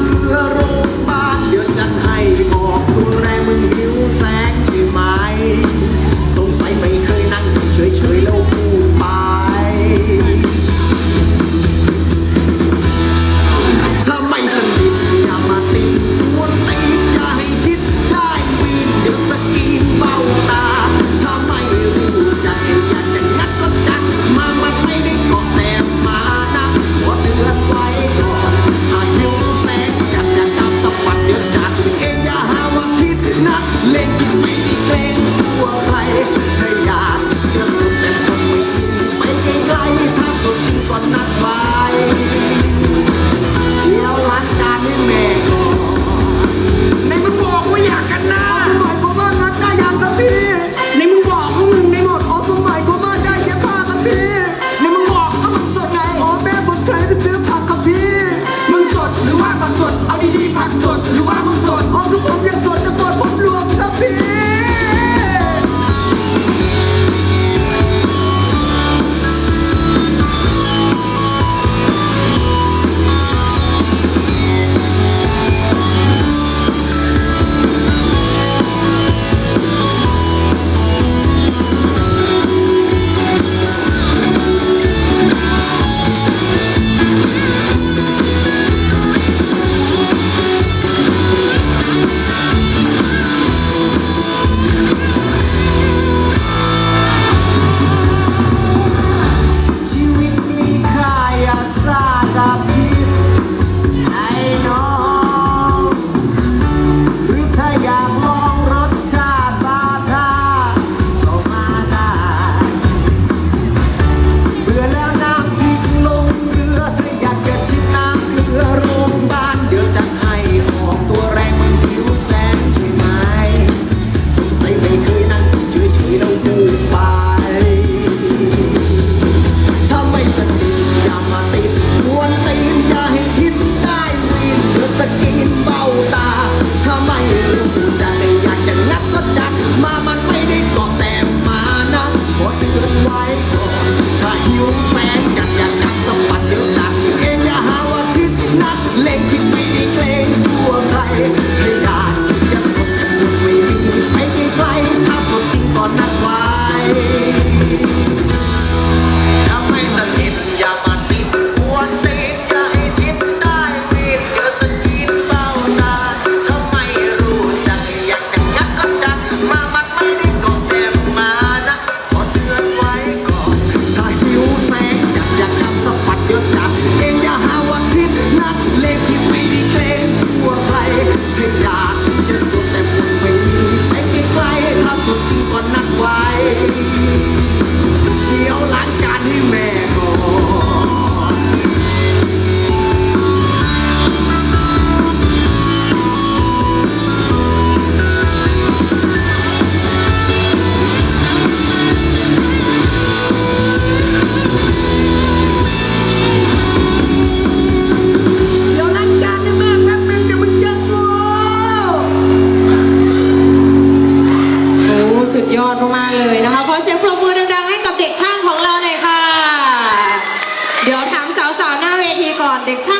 Rab i'm gonna do Right. นะคะ ขอเสียงปรบมือดังๆให้กับเด็กช่างของเราหน่อยค่ะ เดี๋ยวถามสาวๆหน้าเวทีก่อนเด็กช่าง